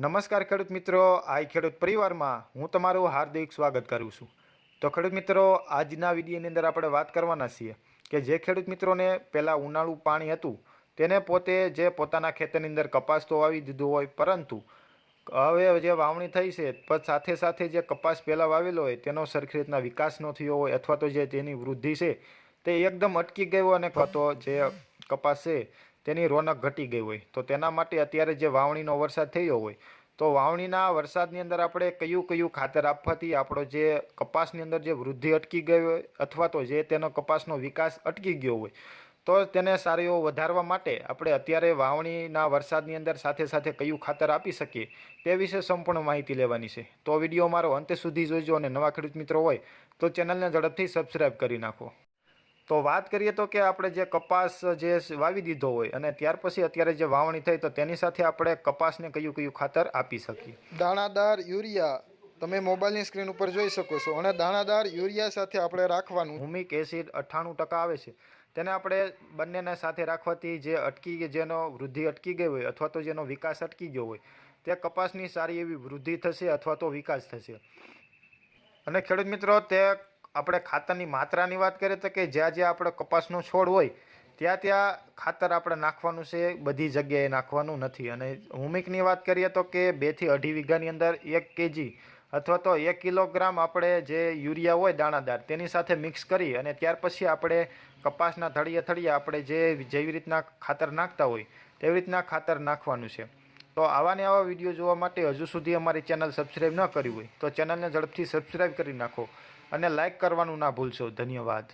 નમસ્કાર ખેડૂત મિત્રો આઈ ખેડૂત પરિવારમાં હું તમારું હાર્દિક સ્વાગત કરું છું. તો ખેડૂત મિત્રો આજના વિડીયોની અંદર આપણે વાત કરવાના છીએ કે જે ખેડૂત મિત્રોને પહેલાં ઉનાળું પાણી હતું તેને પોતે જે પોતાના ખેતરની અંદર કપાસ તો વાવી દીધો હોય પરંતુ હવે જે વાવણી થઈ છે પણ સાથે સાથે જે કપાસ પહેલાં વાવેલો હોય તેનો સરખી રીતના વિકાસ ન થયો હોય અથવા તો જે તેની વૃદ્ધિ છે તે એકદમ અટકી ગયો અને કાં તો જે કપાસ છે તેની રોનક ઘટી ગઈ હોય. તો તેના માટે અત્યારે જે વાવણીનો વરસાદ થયો હોય, તો વાવણીના વરસાદની અંદર આપણે કયું કયું ખાતર આપવાથી આપણો જે કપાસની અંદર જે વૃદ્ધિ અટકી ગઈ હોય અથવા તો જે તેનો કપાસનો વિકાસ અટકી ગયો હોય, તો તેને સારો એવો વધારવા માટે આપણે અત્યારે વાવણીના વરસાદની અંદર સાથે સાથે કયું ખાતર આપી શકીએ તે વિશે સંપૂર્ણ માહિતી લેવાની છે. તો વીડિયો મારો અંતે સુધી જોઈજો અને નવા ખેડૂત મિત્રો હોય તો ચેનલને ઝડપથી સબસ્ક્રાઈબ કરી નાખો. તો વાત કરીએ તો કે આપણે જે કપાસ જે વાવી દીધો હોય અને ત્યાર પછી અત્યારે જે વાવણી થઈ તો તેની સાથે આપણે કપાસને કયું કયું ખાતર આપી શકીએ? દાણાદાર યુરિયા તમે મોબાઈલની સ્ક્રીન ઉપર જોઈ શકો છો. અને દાણાદાર યુરિયા સાથે આપણે રાખવાનું. હુમિક એસિડ અઠ્ઠાણું ટકા આવે છે. તેને આપણે બંનેને સાથે રાખવાથી જે અટકી જેનો વૃદ્ધિ અટકી ગઈ હોય અથવા તો જેનો વિકાસ અટકી ગયો હોય તે કપાસની સારી એવી વૃદ્ધિ થશે અથવા તો વિકાસ થશે. અને ખેડૂત મિત્રો તે આપણે ખાતરની માત્રાની વાત કરીએ તો કે જ્યાં જ્યાં આપણે કપાસનો છોડ હોય, ત્યાં ત્યાં ખાતર આપણે નાખવાનું છે, બધી જગ્યાએ નાખવાનું નથી. અને હુમિકની વાત કરીએ તો કે બેથી અઢી વીઘાની અંદર એક કેજી અથવા તો એક કિલોગ્રામ આપણે જે યુરિયા હોય દાણાદાર, તેની સાથે મિક્સ કરી અને ત્યાર પછી આપણે કપાસના થળીએ થળીએ આપણે જે જેવી રીતના ખાતર નાખતા હોય, તેવી રીતના ખાતર નાખવાનું છે. તો આવા ને આવા વીડિયો જોવા માટે હજુ સુધી અમારી ચેનલ સબસ્ક્રાઈબ ન કરી હોય, તો ચેનલને ઝડપથી સબસ્ક્રાઈબ કરી નાખો. અને લાઈક કરવાનું ના ભૂલશો. ધન્યવાદ.